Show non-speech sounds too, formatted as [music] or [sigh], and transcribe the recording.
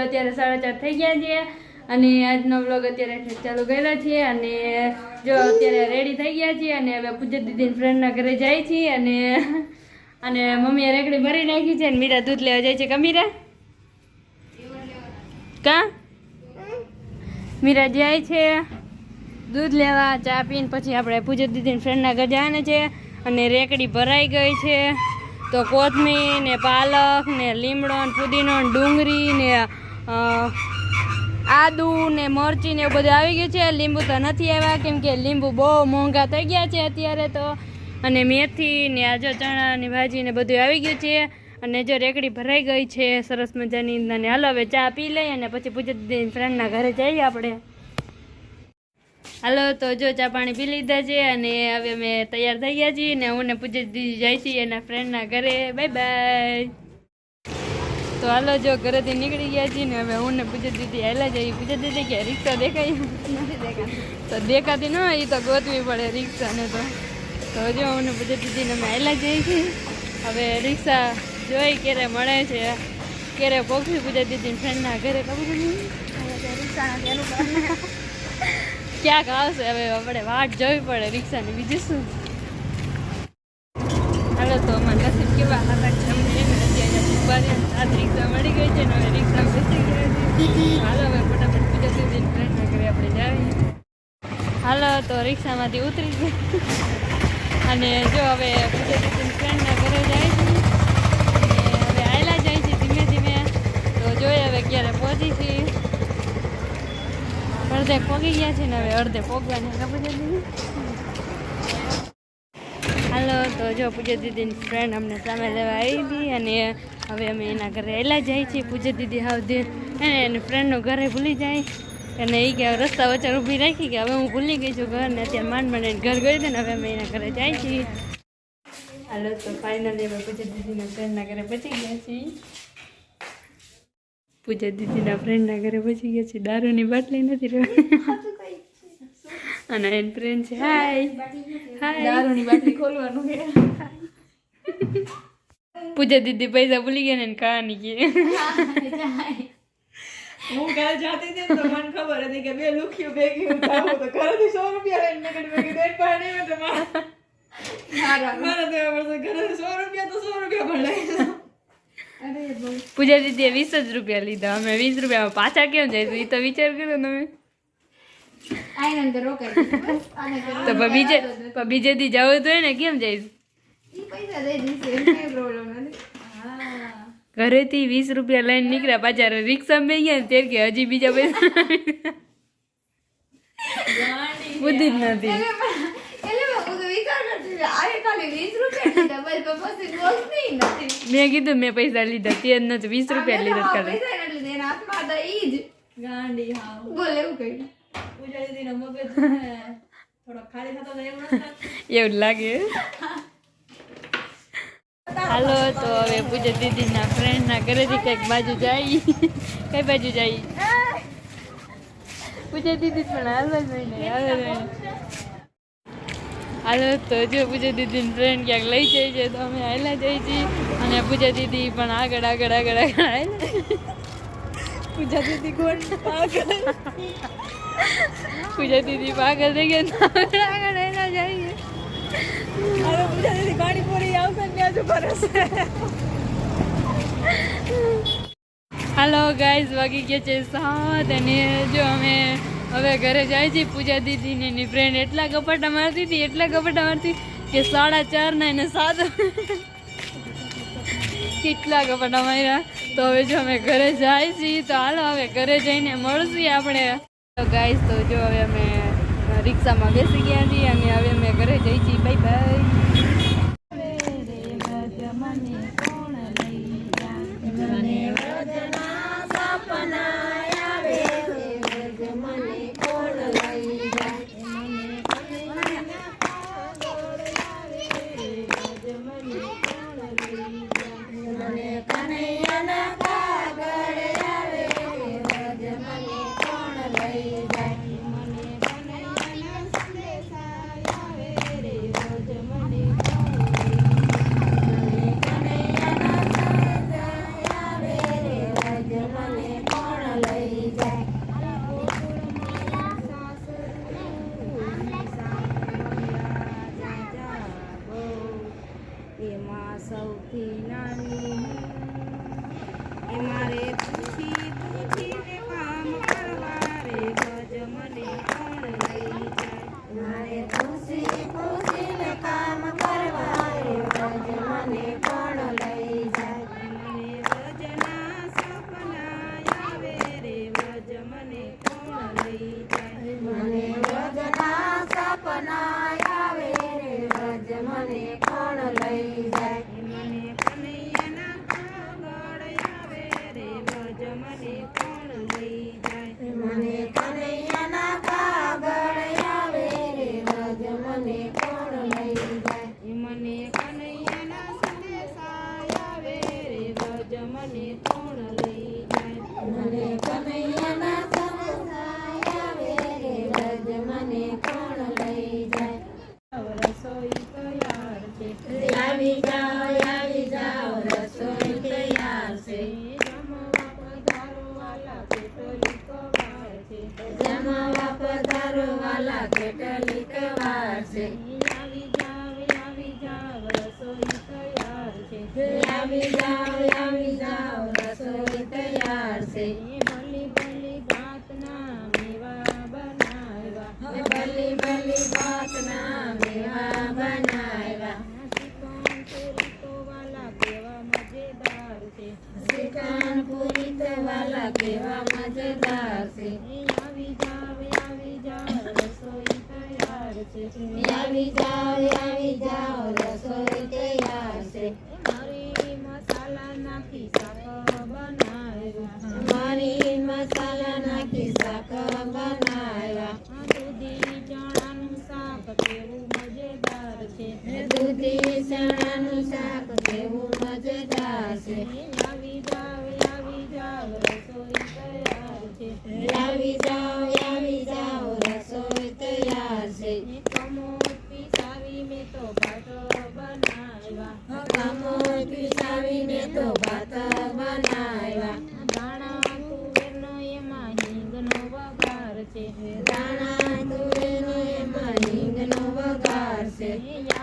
અત્યારે સાડા ચાર થઈ ગયા છે અને આજનો બ્લોગ અત્યારે ચાલુ કર્યા છીએ અને જો અત્યારે રેડી થઈ ગયા છીએ અને હવે પૂજા દીદીની ફ્રેન્ડના ઘરે જાય છીએ. અને અને મમ્મીએ રેકડી ભરી નાખી છે અને મીરા દૂધ લેવા જાય છે. કમીરા કા? મીરા જાય છે. દૂધ લેવા, ચા પીને પછી આપણે પૂજા દીદીની ફ્રેન્ડના ઘરે જવાના છે. અને રેકડી ભરાઈ ગઈ છે. તો કોથમીર ને પાલક ને લીમડો ને પુદીનો ને ડુંગળી ને આદુ ને મરચી ને એવું બધું આવી ગયું છે. લીંબુ તો નથી આવ્યા, કેમ કે લીંબુ બહુ મોંઘા થઈ ગયા છે અત્યારે તો. અને મેથી ને આ જો ચણાની ભાજી ને બધું આવી ગયું છે. અને જો રેકડી ભરાઈ ગઈ છે, સરસ મજાની. અને હાલો હવે ચા પી લઈએ અને પછી પૂજા ફ્રેન્ડના ઘરે જઈએ આપણે. હાલો, તો જો ચા પાણી પી લીધા છે અને હવે અમે તૈયાર થઈ ગયા છીએ ને હું ને પૂજા દીદી જાય છીએ એના ફ્રેન્ડના ઘરે. બાય બાય તો હાલો જો ઘરેથી નીકળી ગયા છીએ ને હવે હું ને પૂજા દીદી હાલા જઈએ પૂજા દીદી કે રિક્ષા દેખાય? તો દેખાતી ન હોય એ તો ગોતવી પડે રિક્ષાને તો. તો જો હું ને પૂજા દીદીને અમે હાલા જઈએ છીએ. હવે રિક્ષા જોઈ ક્યારે મળે છે ક્યારે પહોંચી પૂજા દીદી ફ્રેન્ડના ઘરે ખબર નહીં ક્યાંક આવશે? હવે આપણે વાટ જોવી પડે રિક્ષાની. બીજું શું? હાલો તો અમારે નસીબ કેવા? હતા કે રહ્યા સાત રિક્ષા મળી ગઈ છે ને હવે રિક્ષા બેસી ગયા છે. હાલો હવે ફટાફટ પૂજા ફ્રેન્ડના ઘરે આપણે જાવીએ હાલો, તો રિક્ષામાંથી ઉતરી ગઈ અને જો હવે પૂજા ફ્રેન્ડના ઘરે જાય છે. હવે આયલા જાય છે ધીમે ધીમે. તો જોઈએ હવે ક્યારે પહોંચી છીએ. અડધે પોગી ગયા છે ને હવે અડધે પોગવાની ખબર નથી હાલો તો જો પૂજા દીદીની ફ્રેન્ડ અમને સામે લેવા આવી હતી અને હવે અમે એના ઘરે એલા જાય છીએ પૂજા દીદી હાવ અને એને ફ્રેન્ડનું ઘરે ભૂલી જાય. અને એ કે રસ્તા વચ્ચે ઊભી રાખી કે હવે હું ભૂલી ગઈ છું ઘર ને અત્યારે માંડ માંડ ઘર ગઈ હતી ને હવે અમે એના ઘરે જાય છીએ. હાલો તો ફાઇનલી અમે પૂજા દીદીના ફ્રેન્ડના ઘરે પહોંચી ગયા છીએ. પૂજા દીદીના ફ્રેન્ડના ઘરે પહોંચી ગયા છીએ. દારૂની બાટલી નથી રહ્યો. [laughs] અને એન ફ્રેન્ડ છે હાય દારૂની બાટલી ખોલવાનું કે પૂજા દીદી પૈસા ભૂલી ગયા ને કહાની કે. હું કાલ જાતી હતી તો મને ખબર હતી કે બે લુખ્યું ભેગી ઉઠાવું તો ઘરેથી સો રૂપિયા લઈને નીકળી ભેગી દેડ પાસે નહીં તો મારા મારા દેવા પડશે ઘરેથી સો રૂપિયા તો સો રૂપિયા ભરાય પૂજા દીદીએ વીસ જ રૂપિયા લીધા. અમે વીસ રૂપિયા પાછા કેમ જઈશું એ તો વિચાર કર્યો તમે. તો [laughs] બીજે બીજે દી જવું તો હોય ને કેમ જઈશ? ઘરેથી વીસ રૂપિયા લઈને નીકળ્યા પાછા રિક્ષા મેં ગયા તેર કે હજી બીજા પૈસા બુદ્ધિ જ નથી. મેં કીધું મેં પૈસા લીધા તે જ નથી વીસ રૂપિયા લીધા બોલે એવું કહ્યું એવું લાગે. હાલો, તો હવે પૂજા દીદીના ફ્રેન્ડના ઘરેથી કંઈક બાજુ જાય. કઈ બાજુ જાય? પૂજા દીદી પણ હાલવા જઈને હાલો તો જો પૂજા દીદીની ફ્રેન્ડ ક્યાંક લઈ જાય છે, તો અમે હાલા જઈ છીએ. અને પૂજા દીદી પણ આગળ આગળ આગળ આગળ હાલ્યા. પૂજા દીદી કોણ પાગલ પૂજા દીદી પાગલ થઈ ગયા. આગળ એના જઈએ હવે પૂજા દીદી પાણીપુરી આવશે ત્યાં જ ઊભા રહેશે હાલો ગાઈઝ વાગી ગયા છે સાત અને જો અમે હવે ઘરે જાય છે પૂજા દીદી ને એની ફ્રેન્ડ એટલા કપાટા મારતી હતી એટલા કપાટા મારતી કે સાડા ચાર ના એને સાત કેટલા કપાટા માર્યા. તો હવે જો અમે ઘરે જાય છીએ તો હાલો હવે ઘરે જઈને મળશું આપણે. તો ગાઈઝ તો જો હવે અમે રિક્ષામાં બેસી ગયા છીએ અને હવે અમે ઘરે જઈ છીએ. બાય બાય બનાયા રે વ્રજ મને કેટલીક વાર છે આવી જાવ આવી જાવ રસોઈ તૈયાર છે. આવી જાઓ આવી જાઓ રસોઈ તૈયાર છે. ભલી ભલી ભાતના મેવા બનાવ્યા. ભલી ભલી ભાતના મેવા બનાવ્યા. શ્રીખંડ પૂરી તો વાલા કેવા આવી જાઓ આવી જાઓ રસોઈ તૈયાર છે. મરી મસાલા નાખી શાક બનાવ્યા. મારી મસાલા નાખી શાક બનાવ્યા. દૂધી ચણાનું શાક બનાવ્યા દાણા તુવેરનો એમાં હિંગનો વઘાર છે.